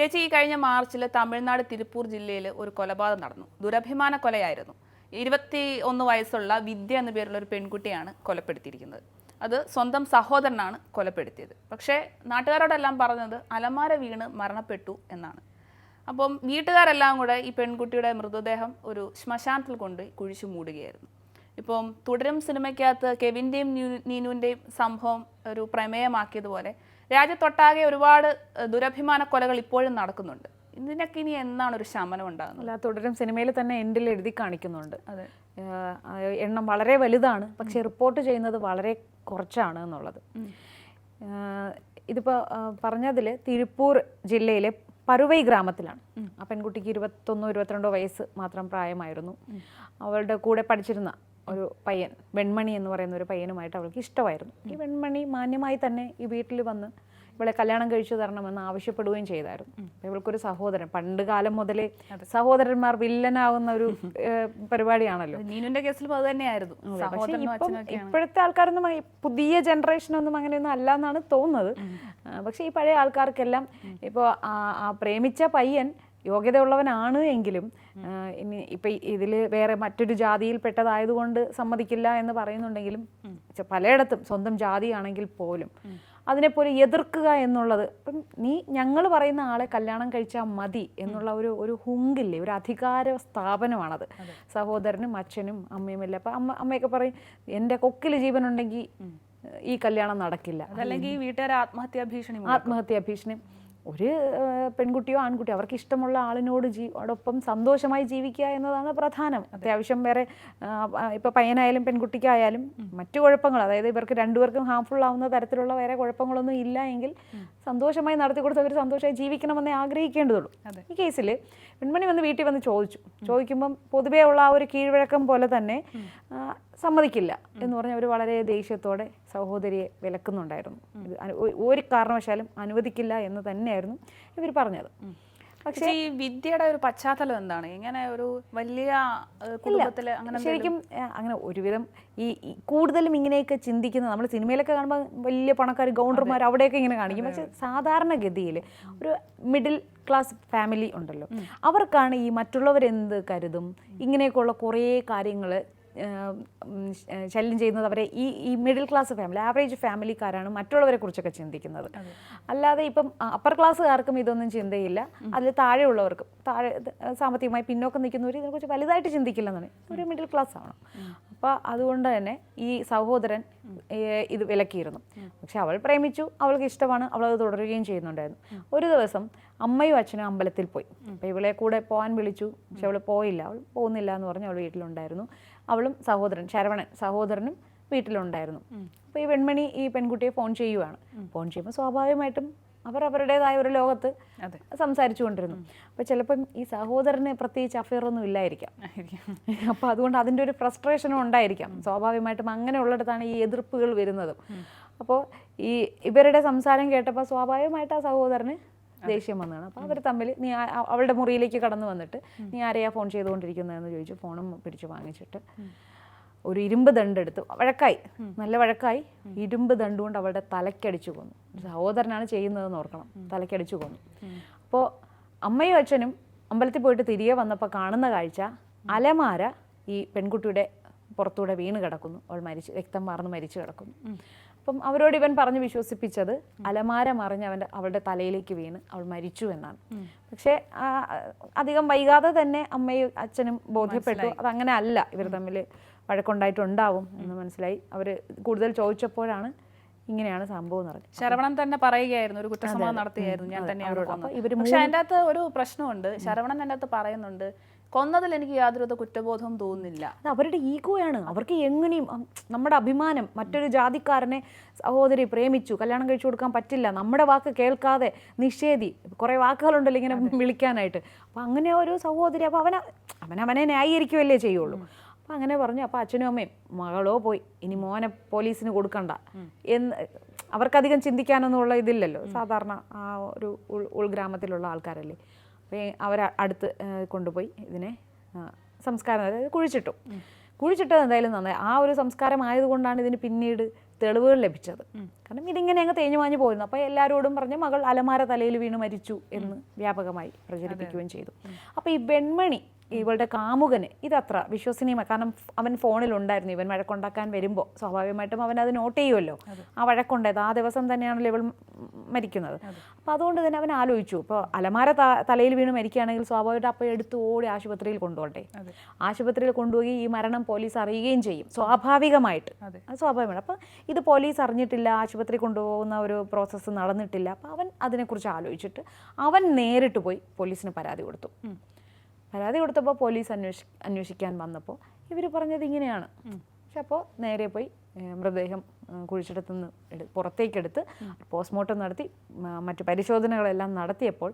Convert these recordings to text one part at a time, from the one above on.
ചേച്ചി ഈ കഴിഞ്ഞ മാർച്ചിൽ തമിഴ്നാട് തിരുപ്പൂർ ജില്ലയിൽ ഒരു കൊലപാതകം നടന്നു. ദുരഭിമാന കൊലയായിരുന്നു. ഇരുപത്തി ഒന്ന് വയസ്സുള്ള വിദ്യ എന്ന പേരുള്ള ഒരു പെൺകുട്ടിയാണ് കൊലപ്പെടുത്തിയിരിക്കുന്നത്. അത് സ്വന്തം സഹോദരനാണ് കൊലപ്പെടുത്തിയത്. പക്ഷേ നാട്ടുകാരോടെല്ലാം പറഞ്ഞത് അലമാര വീണ് മരണപ്പെട്ടു എന്നാണ്. അപ്പം വീട്ടുകാരെല്ലാം കൂടെ ഈ പെൺകുട്ടിയുടെ മൃതദേഹം ഒരു ശ്മശാനത്തിൽ കൊണ്ട് കുഴിച്ചു മൂടുകയായിരുന്നു. ഇപ്പം തുടരും സിനിമയ്ക്കകത്ത് കെവിന്റെയും നീനുവിന്റെയും സംഭവം ഒരു പ്രമേയമാക്കിയതുപോലെ രാജ്യത്തൊട്ടാകെ ഒരുപാട് ദുരഭിമാന കൊലകൾ ഇപ്പോഴും നടക്കുന്നുണ്ട്. ഇതിനൊക്കെ ഇനി എന്നാണ് ഒരു ശമനം ഉണ്ടാകുന്നത്? അല്ല തുടരും സിനിമയിൽ തന്നെ എൻഡിൽ എഴുതി കാണിക്കുന്നുണ്ട്. അതെ. എണ്ണം വളരെ വലുതാണ് പക്ഷേ റിപ്പോർട്ട് ചെയ്യുന്നത് വളരെ കുറച്ചാണ് എന്നുള്ളത്. ഇതിപ്പോൾ പറഞ്ഞതിൽ തിരുപ്പൂർ ജില്ലയിലെ പരുവൈ ഗ്രാമത്തിലാണ്. ആ പെൺകുട്ടിക്ക് ഇരുപത്തൊന്നോ ഇരുപത്തിരണ്ടോ വയസ്സ് മാത്രം പ്രായമായിരുന്നു. അവളുടെ കൂടെ പഠിച്ചിരുന്ന ഒരു പയ്യൻ വെൺമണി എന്ന് പറയുന്ന ഒരു പയ്യനുമായിട്ട് അവൾക്ക് ഇഷ്ടമായിരുന്നു. ഈ വെൺമണി മാന്യമായി തന്നെ ഈ വീട്ടിൽ വന്ന് ഇവളെ കല്യാണം കഴിച്ചു തരണമെന്ന് ആവശ്യപ്പെടുകയും ചെയ്തായിരുന്നു. ഇവൾക്കൊരു സഹോദരൻ പണ്ട് കാലം മുതലേ സഹോദരന്മാർ വില്ലനാവുന്ന ഒരു പരിപാടിയാണല്ലോ. നീനുന്റെ കേസിൽ അത് തന്നെയായിരുന്നു. ഇപ്പോഴത്തെ ആൾക്കാരൊന്നും പുതിയ ജനറേഷനൊന്നും അങ്ങനെയൊന്നും അല്ല എന്നാണ് തോന്നുന്നത്. പക്ഷേ ഈ പഴയ ആൾക്കാർക്കെല്ലാം ഇപ്പോൾ ആ പ്രേമിച്ച പയ്യൻ യോഗ്യതയുള്ളവനാണ് എങ്കിലും ഇനി ഇപ്പം ഇതിൽ വേറെ മറ്റൊരു ജാതിയിൽപ്പെട്ടതായതുകൊണ്ട് സമ്മതിക്കില്ല എന്ന് പറയുന്നുണ്ടെങ്കിലും പലയിടത്തും സ്വന്തം ജാതിയാണെങ്കിൽ പോലും അതിനെപ്പോലെ എതിർക്കുക എന്നുള്ളത് ഇപ്പം നീ ഞങ്ങൾ പറയുന്ന ആളെ കല്യാണം കഴിച്ചാൽ മതി എന്നുള്ള ഒരു ഒരു ഹുങ്കില്ലേ ഒരു അധികാര സ്ഥാപനമാണത്. സഹോദരനും അച്ഛനും അമ്മയും എല്ലാം. അപ്പം അമ്മ അമ്മയൊക്കെ പറയും എന്റെ കൊക്കിൽ ജീവനുണ്ടെങ്കിൽ ഈ കല്യാണം നടക്കില്ല. അതല്ലെങ്കിൽ ഈ വീട്ടുകാർ ആത്മഹത്യാ ഭീഷണി. ആത്മഹത്യാ ഭീഷണി. ഒരു പെൺകുട്ടിയോ ആൺകുട്ടിയോ അവർക്ക് ഇഷ്ടമുള്ള ആളിനോട് ജീ അടൊപ്പം സന്തോഷമായി ജീവിക്കുക എന്നതാണ് പ്രധാനം. അത്യാവശ്യം വേറെ ആ, പയ്യനായാലും പെൺകുട്ടിക്കായാലും മറ്റു കുഴപ്പങ്ങൾ അതായത് ഇവർക്ക് രണ്ടുപേർക്കും ഹാംഫുൾ ആവുന്ന തരത്തിലുള്ള വേറെ കുഴപ്പങ്ങളൊന്നും ഇല്ല എങ്കിൽ സന്തോഷമായി നടത്തി കൊടുത്ത് അവർ സന്തോഷമായി ജീവിക്കണമെന്നേ ആഗ്രഹിക്കേണ്ടതുള്ളൂ. ഈ കേസിൽ പെൺമണി വന്ന് വീട്ടിൽ വന്ന് ചോദിച്ചു. ചോദിക്കുമ്പം പൊതുവേ ഉള്ള ആ ഒരു കീഴ്വഴക്കം പോലെ തന്നെ സമ്മതിക്കില്ല എന്ന് പറഞ്ഞ് അവർ വളരെ ദേഷ്യത്തോടെ സഹോദരിയെ വിലക്കുന്നുണ്ടായിരുന്നു. ഒരു കാരണവശാലും അനുവദിക്കില്ല എന്ന് തന്നെയായിരുന്നു ഇവർ പറഞ്ഞത്. പക്ഷേ ഈ വിദ്യയുടെ ഒരു പശ്ചാത്തലം എന്താണ്? ഇങ്ങനെ ഒരു വലിയ കുടുംബത്തിൽ കുടുംബത്തിൽ അങ്ങനെ ശരിക്കും അങ്ങനെ ഒരുവിധം ഈ ഈ കൂടുതലും ഇങ്ങനെയൊക്കെ ചിന്തിക്കുന്ന നമ്മൾ സിനിമയിലൊക്കെ കാണുമ്പോൾ വലിയ പണക്കാർ ഗൗണ്ടർമാർ അവിടെയൊക്കെ ഇങ്ങനെ കാണിക്കും. പക്ഷെ സാധാരണഗതിയിൽ ഒരു മിഡിൽ ക്ലാസ് ഫാമിലി ഉണ്ടല്ലോ. അവർക്കാണ് ഈ മറ്റുള്ളവരെന്ത് കരുതും? ഇങ്ങനെയൊക്കെയുള്ള കുറേ കാര്യങ്ങൾ ശല്യം ചെയ്യുന്നത് അവരെ ഈ ഈ മിഡിൽ ക്ലാസ് ഫാമിലി ആവറേജ് ഫാമിലിക്കാരാണ് മറ്റുള്ളവരെ കുറിച്ചൊക്കെ ചിന്തിക്കുന്നത്. അല്ലാതെ ഇപ്പം അപ്പർ ക്ലാസ്സുകാർക്കും ഇതൊന്നും ചിന്തയില്ല. അതിൽ താഴെയുള്ളവർക്കും താഴെ സാമ്പത്തികമായി പിന്നോക്കം നിൽക്കുന്നവർ ഇതിനെക്കുറിച്ച് വലുതായിട്ട് ചിന്തിക്കില്ലെന്നാണ് ഒരു മിഡിൽ ക്ലാസ് ആവണം. അപ്പോൾ അതുകൊണ്ട് തന്നെ ഈ സഹോദരൻ ഇത് വിലക്കിയിരുന്നു. പക്ഷെ അവൾ പ്രേമിച്ചു അവൾക്ക് ഇഷ്ടമാണ് അവൾ അത് തുടരുകയും ചെയ്യുന്നുണ്ടായിരുന്നു. ഒരു ദിവസം അമ്മയും അച്ഛനും അമ്പലത്തിൽ പോയി. അപ്പോൾ ഇവളെ കൂടെ പോകാൻ വിളിച്ചു. പക്ഷെ അവൾ പോയില്ല. അവൾ പോകുന്നില്ല എന്ന് പറഞ്ഞ് അവൾ വീട്ടിലുണ്ടായിരുന്നു. അവളും സഹോദരൻ ശരവണൻ സഹോദരനും വീട്ടിലുണ്ടായിരുന്നു. അപ്പോൾ ഈ വെൺമണി ഈ പെൺകുട്ടിയെ ഫോൺ ചെയ്യുവാണ്. ഫോൺ ചെയ്യുമ്പോൾ സ്വാഭാവികമായിട്ടും അവർ അവരുടേതായ ഒരു ലോകത്ത്. സംസാരിച്ചു കൊണ്ടിരുന്നു അപ്പോൾ ചിലപ്പം ഈ സഹോദരന് പ്രത്യേകിച്ച് അഫയറൊന്നും ഒന്നും ഇല്ലായിരിക്കാം അപ്പൊ അപ്പോൾ അതുകൊണ്ട് അതിന്റെ ഒരു ഫ്രസ്ട്രേഷനും ഉണ്ടായിരിക്കാം. സ്വാഭാവികമായിട്ടും അങ്ങനെയുള്ളിടത്താണ് ഈ എതിർപ്പുകൾ വരുന്നതും. അപ്പോൾ ഈ ഇവരുടെ സംസാരം കേട്ടപ്പോൾ സ്വാഭാവികമായിട്ട് ആ സഹോദരന് ദേഷ്യം വന്നതാണ്. അപ്പോൾ അവർ തമ്മിൽ നീ അവളുടെ മുറിയിലേക്ക് കടന്നു വന്നിട്ട് നീ ആരെയാ ഫോൺ ചെയ്തുകൊണ്ടിരിക്കുന്നതെന്ന് ചോദിച്ചു. ഫോണും പിടിച്ച് വാങ്ങിച്ചിട്ട്. ഒരു ഇരുമ്പ് ദണ്ടെടുത്ത് വഴക്കായി. നല്ല വഴക്കായി. ഇരുമ്പ് ദണ്ടുകൊണ്ട് അവളുടെ തലക്കടിച്ചു കൊന്നു. സഹോദരനാണ് ചെയ്യുന്നതെന്ന് ഓർക്കണം. തലക്കടിച്ചു കൊന്നു. അപ്പോൾ അമ്മയും അച്ഛനും അമ്പലത്തിൽ പോയിട്ട് തിരികെ വന്നപ്പോൾ കാണുന്ന കാഴ്ച അലമാര ഈ പെൺകുട്ടിയുടെ പുറത്തൂടെ വീണ് കിടക്കുന്നു. അവൾ മരിച്ച് രക്തം മാർന്ന് മരിച്ചു കിടക്കുന്നു. അപ്പം അവരോട് ഇവൻ പറഞ്ഞ് വിശ്വസിപ്പിച്ചത് അലമാര മറിഞ്ഞ് അവന്റെ അവളുടെ തലയിലേക്ക് വീണ് അവൾ മരിച്ചു എന്നാണ്. പക്ഷേ അധികം വൈകാതെ തന്നെ അമ്മയും അച്ഛനും ബോധ്യപ്പെട്ടു. അതങ്ങനെ അല്ല. ഇവർ തമ്മിൽ വഴക്കുണ്ടായിട്ടുണ്ടാവും എന്ന് മനസ്സിലായി. അവർ കൂടുതൽ ചോദിച്ചപ്പോഴാണ് ഇങ്ങനെയാണ് സംഭവം എന്ന് പറഞ്ഞത് ശരവണൻ തന്നെ പറയുകയായിരുന്നു ഒരു കുറ്റസമ്മതം നടത്തുകയായിരുന്നു ഞാൻ തന്നെ അവരോട്. ഇവർ പക്ഷെ അതിന്റെ അകത്ത് ഒരു പ്രശ്നമുണ്ട്. ശരവണൻ എന്റെ അകത്ത് പറയുന്നുണ്ട് കൊന്നതിൽ എനിക്ക് യാതൊരു കുറ്റബോധവും തോന്നുന്നില്ല. അത് അവരുടെ ഈഗോയാണ്. അവർക്ക് എങ്ങനെയും നമ്മുടെ അഭിമാനം മറ്റൊരു ജാതിക്കാരനെ സഹോദരി പ്രേമിച്ചു കല്യാണം കഴിച്ചു കൊടുക്കാൻ പറ്റില്ല നമ്മുടെ വാക്ക് കേൾക്കാതെ നിഷേധി കുറേ വാക്കുകളുണ്ടല്ലോ ഇങ്ങനെ വിളിക്കാനായിട്ട്. അപ്പം അങ്ങനെ ഒരു സഹോദരി അപ്പോൾ അവന അവനവനെ ന്യായീകരിക്കുകയല്ലേ ചെയ്യുള്ളൂ. അപ്പം അങ്ങനെ പറഞ്ഞു. അപ്പോൾ അച്ഛനും അമ്മയും മകളോ പോയി ഇനി മോനെ പോലീസിന് കൊടുക്കണ്ട. എന്ന് അവർക്കധികം ചിന്തിക്കാനൊന്നുമുള്ള ഇതില്ലല്ലോ. സാധാരണ ആ ഒരു ഉൾ ഉൾഗ്രാമത്തിലുള്ള ആൾക്കാരല്ലേ. അപ്പോൾ അവർ അടുത്ത് കൊണ്ടുപോയി ഇതിനെ സംസ്കാരം അതായത് കുഴിച്ചിട്ടു. കുഴിച്ചിട്ടത് എന്തായാലും നന്നായി. ആ ഒരു സംസ്കാരം ആയതുകൊണ്ടാണ് ഇതിന് പിന്നീട് തെളിവുകൾ ലഭിച്ചത്. കാരണം ഇതിങ്ങനെ അങ്ങ് തേഞ്ഞു മാഞ്ഞു പോയിരുന്നു. അപ്പോൾ എല്ലാവരോടും പറഞ്ഞ് മകൾ അലമാര തലയിൽ വീണ് മരിച്ചു എന്ന് വ്യാപകമായി പ്രചരിപ്പിക്കുകയും ചെയ്തു. അപ്പോൾ ഈ വെൺമണി ഇവളുടെ കാമുകന്. ഇതത്ര വിശ്വസനീയമാണ് കാരണം അവൻ ഫോണിലുണ്ടായിരുന്നു ഇവൻ വഴക്കുണ്ടാക്കാൻ വരുമ്പോൾ സ്വാഭാവികമായിട്ടും അവൻ അത് നോട്ട് ചെയ്യുമല്ലോ ആ വഴക്കുണ്ടായത് ആ ദിവസം തന്നെയാണല്ലോ ഇവൾ മരിക്കുന്നത്. അപ്പോൾ അതുകൊണ്ട് തന്നെ അവൻ ആലോചിച്ചു. ഇപ്പോൾ അലമാര തലയിൽ വീണ് മരിക്കുകയാണെങ്കിൽ സ്വാഭാവികമായിട്ട് അപ്പോൾ എടുത്ത് ഓടി ആശുപത്രിയിൽ കൊണ്ടുപോകട്ടെ. ആശുപത്രിയിൽ കൊണ്ടുപോയി ഈ മരണം പോലീസ് അറിയുകയും ചെയ്യും. സ്വാഭാവികമായിട്ട്. അത്. സ്വാഭാവികമാണ്. അപ്പോൾ ഇത് പോലീസ് അറിഞ്ഞിട്ടില്ല. ആശുപത്രി കൊണ്ടുപോകുന്ന ഒരു പ്രോസസ്സ് നടന്നിട്ടില്ല. അപ്പോൾ അവൻ അതിനെക്കുറിച്ച് ആലോചിച്ചിട്ട് അവൻ നേരിട്ട് പോയി പോലീസിന് പരാതി കൊടുത്തു. പരാതി കൊടുത്തപ്പോൾ പോലീസ് അന്വേഷി അന്വേഷിക്കാൻ വന്നപ്പോൾ ഇവർ പറഞ്ഞത് ഇങ്ങനെയാണ്. പക്ഷെ അപ്പോൾ നേരെ പോയി മൃതദേഹം കുഴിച്ചിടത്തുനിന്ന് പുറത്തേക്കെടുത്ത് പോസ്റ്റ്മോർട്ടം നടത്തി മറ്റു പരിശോധനകളെല്ലാം നടത്തിയപ്പോൾ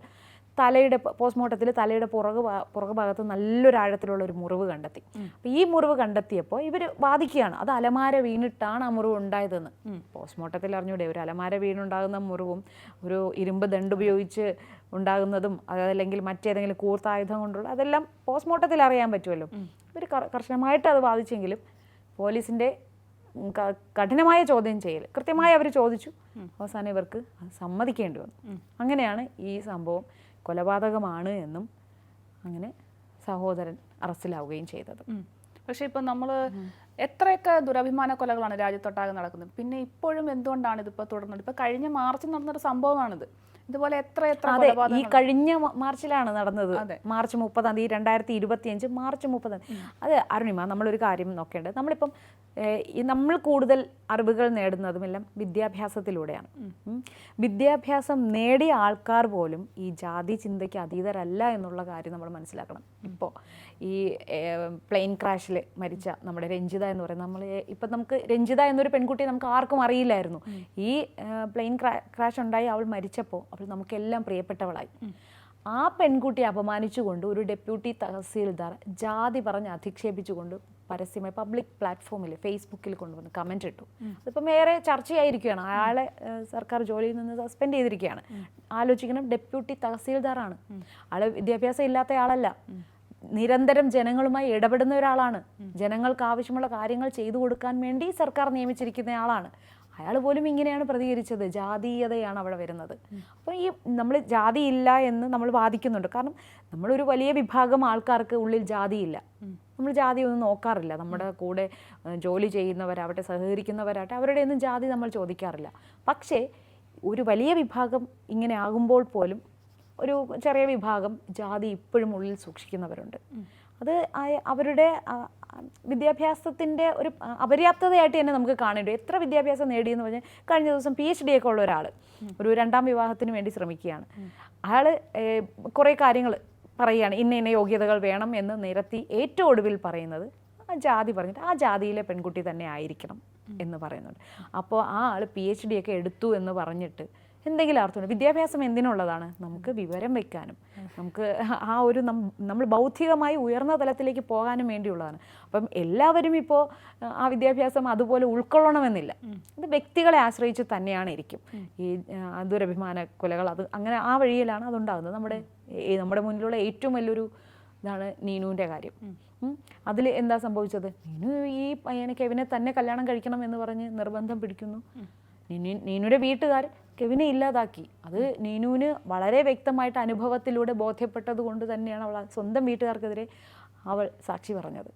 തലയുടെ പോസ്റ്റ്മോർട്ടത്തിൽ തലയുടെ പുറകു പുറകു ഭാഗത്ത് നല്ലൊരു ആഴത്തിലുള്ള ഒരു മുറിവ് കണ്ടെത്തി. അപ്പോൾ ഈ മുറിവ് കണ്ടെത്തിയപ്പോൾ ഇവർ വാദിക്കുകയാണ് അത് അലമാര വീണിട്ടാണ് ആ മുറിവ് ഉണ്ടായതെന്ന്. പോസ്റ്റ്മോർട്ടത്തിൽ അറിഞ്ഞൂടെ ഒരു അലമാര വീണുണ്ടാകുന്ന മുറിവും ഒരു ഇരുമ്പ് ദണ്ട് ഉപയോഗിച്ച് ഉണ്ടാകുന്നതും അതല്ലെങ്കിൽ മറ്റേതെങ്കിലും കൂർത്തായുധം കൊണ്ടുള്ള അതെല്ലാം പോസ്റ്റ്മോർട്ടത്തിൽ അറിയാൻ പറ്റുമല്ലോ. ഇവർ കർശനമായിട്ട് അത് വാദിച്ചെങ്കിലും പോലീസിന്റെ കഠിനമായ ചോദ്യം ചെയ്യൽ കൃത്യമായി അവർ ചോദിച്ചു. അവസാനം ഇവർക്ക് സമ്മതിക്കേണ്ടി വന്നു. അങ്ങനെയാണ് ഈ സംഭവം കൊലപാതകമാണ് എന്നും അങ്ങനെ സഹോദരൻ അറസ്റ്റിലാവുകയും ചെയ്തത്. പക്ഷേ ഇപ്പം നമ്മൾ എത്രയൊക്കെ ദുരഭിമാന കൊലകളാണ് രാജ്യത്തൊട്ടാകെ നടക്കുന്നത്. പിന്നെ ഇപ്പോഴും എന്തുകൊണ്ടാണ് ഇതിപ്പോൾ തുടർന്നത്? ഇപ്പം കഴിഞ്ഞ മാർച്ചിൽ നടന്നൊരു സംഭവമാണിത്. ഇതുപോലെ എത്ര എത്ര അതെ ഈ കഴിഞ്ഞ മാർച്ചിലാണ് നടന്നത്. മാർച്ച് മുപ്പതാം തീയതി രണ്ടായിരത്തി ഇരുപത്തിയഞ്ച് മാർച്ച് മുപ്പതാം തീയതി. അത് അരുണിമ നമ്മളൊരു കാര്യം നോക്കേണ്ടത്. നമ്മളിപ്പം നമ്മൾ കൂടുതൽ അറിവുകൾ നേടുന്നതുമെല്ലാം വിദ്യാഭ്യാസത്തിലൂടെയാണ്. വിദ്യാഭ്യാസം നേടിയ ആൾക്കാർ പോലും ഈ ജാതി ചിന്തയ്ക്ക് അതീതരല്ല എന്നുള്ള കാര്യം നമ്മൾ മനസ്സിലാക്കണം. ഇപ്പോൾ ഈ പ്ലെയിൻ ക്രാഷിൽ മരിച്ച നമ്മുടെ രഞ്ജിത എന്ന് പറയുന്നത് നമ്മൾ ഇപ്പം നമുക്ക് രഞ്ജിത എന്നൊരു പെൺകുട്ടിയെ നമുക്ക് ആർക്കും അറിയില്ലായിരുന്നു. ഈ പ്ലെയിൻ ക്രാഷ് ഉണ്ടായി അവൾ മരിച്ചപ്പോൾ അവൾ നമുക്കെല്ലാം പ്രിയപ്പെട്ടവളായി. ആ പെൺകുട്ടിയെ അപമാനിച്ചുകൊണ്ട് ഒരു ഡെപ്യൂട്ടി തഹസീൽദാർ ജാതി പറഞ്ഞ് അധിക്ഷേപിച്ചുകൊണ്ട് പരസ്യമായി പബ്ലിക് പ്ലാറ്റ്ഫോമിൽ ഫേസ്ബുക്കിൽ കൊണ്ടുവന്ന് കമന്റ് ഇട്ടു. അതിപ്പം ഏറെ ചർച്ചയായിരിക്കുകയാണ്. അയാളെ സർക്കാർ ജോലിയിൽ നിന്ന് സസ്പെൻഡ് ചെയ്തിരിക്കുകയാണ്. ആലോചിക്കണം ഡെപ്യൂട്ടി തഹസീൽദാറാണ്. ആൾ വിദ്യാഭ്യാസം ഇല്ലാത്ത ആളല്ല. നിരന്തരം ജനങ്ങളുമായി ഇടപെടുന്ന ഒരാളാണ്. ജനങ്ങൾക്ക് ആവശ്യമുള്ള കാര്യങ്ങൾ ചെയ്തു കൊടുക്കാൻ വേണ്ടി സർക്കാർ നിയമിച്ചിരിക്കുന്ന ആളാണ്. അയാൾ പോലും ഇങ്ങനെയാണ് പ്രതികരിച്ചത്. ജാതീയതയാണ് അവിടെ വരുന്നത്. അപ്പോൾ ഈ നമ്മൾ ജാതി ഇല്ല എന്ന് നമ്മൾ വാദിക്കുന്നുണ്ട്. കാരണം നമ്മളൊരു വലിയ വിഭാഗം ആൾക്കാർക്ക് ഉള്ളിൽ ജാതിയില്ല നമ്മൾ ജാതി ഒന്നും നോക്കാറില്ല. നമ്മുടെ കൂടെ ജോലി ചെയ്യുന്നവരാവട്ടെ സഹകരിക്കുന്നവരാവട്ടെ അവരുടെ ഒന്നും ജാതി നമ്മൾ ചോദിക്കാറില്ല. പക്ഷേ ഒരു വലിയ വിഭാഗം ഇങ്ങനെ ആകുമ്പോൾ പോലും ഒരു ചെറിയ വിഭാഗം ജാതി ഇപ്പോഴും ഉള്ളിൽ സൂക്ഷിക്കുന്നവരുണ്ട്. അത് അവരുടെ വിദ്യാഭ്യാസത്തിന്റെ ഒരു അപര്യാപ്തതയായിട്ട് തന്നെ നമുക്ക് കാണേണ്ടി. എത്ര വിദ്യാഭ്യാസം നേടിയെന്ന് പറഞ്ഞാൽ കഴിഞ്ഞ ദിവസം പി എച്ച് ഡി ഒക്കെ ഉള്ള ഒരാൾ ഒരു രണ്ടാം വിവാഹത്തിന് വേണ്ടി ശ്രമിക്കുകയാണ്. അയാൾ കുറേ കാര്യങ്ങൾ പറയുകയാണ്. ഇന്ന ഇന്ന യോഗ്യതകൾ വേണം എന്ന് നിരത്തി ഏറ്റവും ഒടുവിൽ പറയുന്നത് ആ ജാതി പറഞ്ഞിട്ട് ആ ജാതിയിലെ പെൺകുട്ടി തന്നെ ആയിരിക്കണം എന്ന് പറയുന്നുണ്ട്. അപ്പോൾ ആ ആൾ പി എച്ച് ഡി ഒക്കെ എടുത്തു എന്ന് പറഞ്ഞിട്ട് എന്തെങ്കിലും അർത്ഥമുണ്ട്? വിദ്യാഭ്യാസം എന്തിനുള്ളതാണ്? നമുക്ക് വിവരം വെക്കാനും നമുക്ക് ആ ഒരു നമ്മൾ ബൗദ്ധികമായി ഉയർന്ന തലത്തിലേക്ക് പോകാനും വേണ്ടിയുള്ളതാണ്. അപ്പം എല്ലാവരും ഇപ്പോൾ ആ വിദ്യാഭ്യാസം അതുപോലെ ഉൾക്കൊള്ളണമെന്നില്ല. ഇത് വ്യക്തികളെ ആശ്രയിച്ച് തന്നെയാണ് ഇരിക്കും. ഈ ദുരഭിമാന കൊലകൾ അത് അങ്ങനെ ആ വഴിയിലാണ് അതുണ്ടാകുന്നത്. നമ്മുടെ നമ്മുടെ മുന്നിലുള്ള ഏറ്റവും വലിയൊരു ഇതാണ് നീനുവിന്റെ കാര്യം. അതിൽ എന്താ സംഭവിച്ചത്? നീനു ഈ പയ്യനെ കെവിനെ തന്നെ കല്യാണം കഴിക്കണം എന്ന് പറഞ്ഞ് നിർബന്ധം പിടിക്കുന്നു. നീനു നീനുവിന്റെ വീട്ടുകാർ കെവിനെ ഇല്ലാതാക്കി. അത് നീനുവിന് വളരെ വ്യക്തമായിട്ട് അനുഭവത്തിലൂടെ ബോധ്യപ്പെട്ടത് കൊണ്ട് തന്നെയാണ് അവൾ സ്വന്തം വീട്ടുകാർക്കെതിരെ അവൾ സാക്ഷി പറഞ്ഞത്.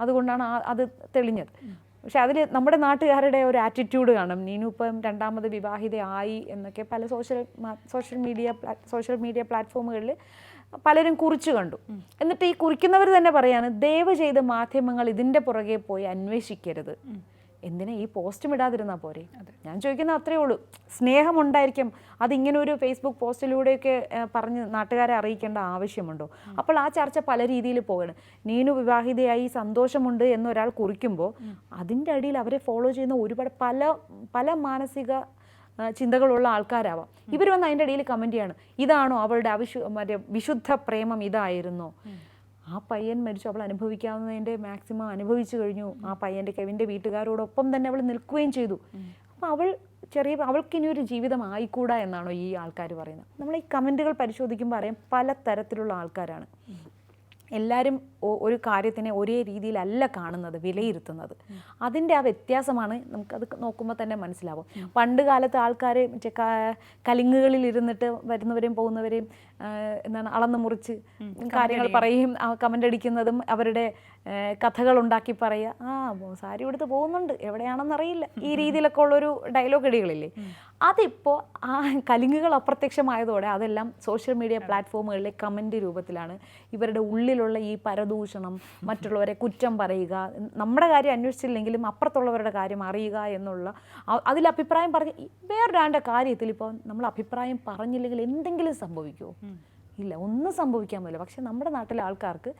അതുകൊണ്ടാണ് അത് തെളിഞ്ഞത്. പക്ഷെ അതിൽ നമ്മുടെ നാട്ടുകാരുടെ ഒരു ആറ്റിറ്റ്യൂഡ് കാണും. നീനു ഇപ്പം രണ്ടാമത് വിവാഹിതയായി എന്നൊക്കെ പല social social media social media പ്ലാറ്റ്ഫോമുകളിൽ പലരും കുറിച്ചു കണ്ടു. എന്നിട്ട് ഈ കുറിക്കുന്നവർ തന്നെ പറയാണ് ദയവ് ചെയ്ത് മാധ്യമങ്ങൾ ഇതിന്റെ പുറകെ പോയി അന്വേഷിക്കരുത്. എന്തിനാ ഈ പോസ്റ്റും ഇടാതിരുന്നാൽ പോരെ? ഞാൻ ചോദിക്കുന്ന അത്രേ ഉള്ളൂ. സ്നേഹമുണ്ടായിരിക്കും. അതിങ്ങനെ ഒരു ഫേസ്ബുക്ക് പോസ്റ്റിലൂടെയൊക്കെ പറഞ്ഞ് നാട്ടുകാരെ അറിയിക്കേണ്ട ആവശ്യമുണ്ടോ? അപ്പോൾ ആ ചർച്ച പല രീതിയിൽ പോവുകയാണ്. നീനു വിവാഹിതയായി സന്തോഷമുണ്ട് എന്നൊരാൾ കുറിക്കുമ്പോൾ അതിന്റെ അടിയിൽ അവരെ ഫോളോ ചെയ്യുന്ന ഒരുപാട് പല പല മാനസിക ചിന്തകളുള്ള ആൾക്കാരാവാം. ഇവർ വന്ന് അതിന്റെ ഇടയിൽ കമന്റ് ചെയ്യാണ്. ഇതാണോ അവളുടെ അവിശു മറ്റേ വിശുദ്ധ പ്രേമം ഇതായിരുന്നോ? ആ പയ്യൻ മരിച്ചു. അവൾ അനുഭവിക്കാവുന്നതിന്റെ മാക്സിമം അനുഭവിച്ചു കഴിഞ്ഞു. ആ പയ്യന്റെ കെവിന്റെ വീട്ടുകാരോടൊപ്പം തന്നെ അവൾ നിൽക്കുകയും ചെയ്തു. അപ്പം അവൾ ചെറിയ അവൾക്കിനി ഒരു ജീവിതം ആയിക്കൂടാ എന്നാണോ ഈ ആൾക്കാർ പറയുന്നത്. നമ്മൾ ഈ കമന്റുകൾ പരിശോധിക്കുമ്പോൾ അറിയാം പല തരത്തിലുള്ള ആൾക്കാരാണ് എല്ലാവരും ഒരു കാര്യത്തിനെ ഒരേ രീതിയിലല്ല കാണുന്നത് വിലയിരുത്തുന്നത്. അതിന്റെ ആ വ്യത്യാസമാണ് നമുക്കത് നോക്കുമ്പോൾ തന്നെ മനസ്സിലാവും. പണ്ട് കാലത്ത് ആൾക്കാർ മറ്റേ കലിങ്ങുകളിൽ ഇരുന്നിട്ട് വരുന്നവരെയും പോകുന്നവരെയും എന്താണ് അളന്ന് മുറിച്ച് കാര്യങ്ങൾ പറയുകയും കമന്റ് അടിക്കുന്നതും അവരുടെ കഥകൾ ഉണ്ടാക്കി പറയുക. ആ സാരി എടുത്ത് പോകുന്നുണ്ട്. എവിടെയാണെന്നറിയില്ല ഈ രീതിയിലൊക്കെ ഉള്ളൊരു ഡയലോഗ് ഇടികളില്ലേ അതിപ്പോൾ ആ കലിങ്ങുകൾ അപ്രത്യക്ഷമായതോടെ അതെല്ലാം സോഷ്യൽ മീഡിയ പ്ലാറ്റ്ഫോമുകളിലെ കമന്റ് രൂപത്തിലാണ് ഇവരുടെ ഉള്ളിലുള്ള ഈ പരദൂഷണം മറ്റുള്ളവരെ കുറ്റം പറയുക നമ്മുടെ കാര്യം അന്വേഷിച്ചില്ലെങ്കിലും അപ്പുറത്തുള്ളവരുടെ കാര്യം അറിയുക എന്നുള്ള അതിൽ അഭിപ്രായം പറഞ്ഞ് വേറൊരാളുടെ കാര്യത്തിൽ ഇപ്പോൾ നമ്മൾ അഭിപ്രായം പറഞ്ഞില്ലെങ്കിൽ എന്തെങ്കിലും സംഭവിക്കുമോ ഇല്ല ഒന്നും സംഭവിക്കാൻ പറ്റില്ല. പക്ഷെ നമ്മുടെ നാട്ടിലെ ആൾക്കാർക്ക്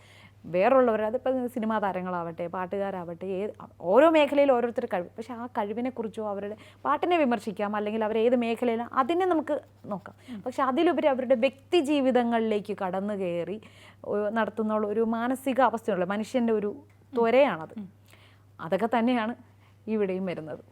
വേറുള്ളവർ അതിപ്പോൾ സിനിമാ താരങ്ങളാവട്ടെ പാട്ടുകാരാവട്ടെ ഏത് ഓരോ മേഖലയിൽ ഓരോരുത്തർ കഴിവ്. പക്ഷേ ആ കഴിവിനെക്കുറിച്ചോ അവരുടെ പാട്ടിനെ വിമർശിക്കാം അല്ലെങ്കിൽ അവർ ഏത് മേഖലയിലും അതിനെ നമുക്ക് നോക്കാം. പക്ഷെ അതിലുപരി അവരുടെ വ്യക്തി ജീവിതങ്ങളിലേക്ക് കടന്നു കയറി നടത്തുന്ന ഒരു മാനസിക അവസ്ഥയുള്ള മനുഷ്യന്റെ ഒരു ത്വരയാണത്. അതൊക്കെ തന്നെയാണ് ഇവിടെയും വരുന്നത്.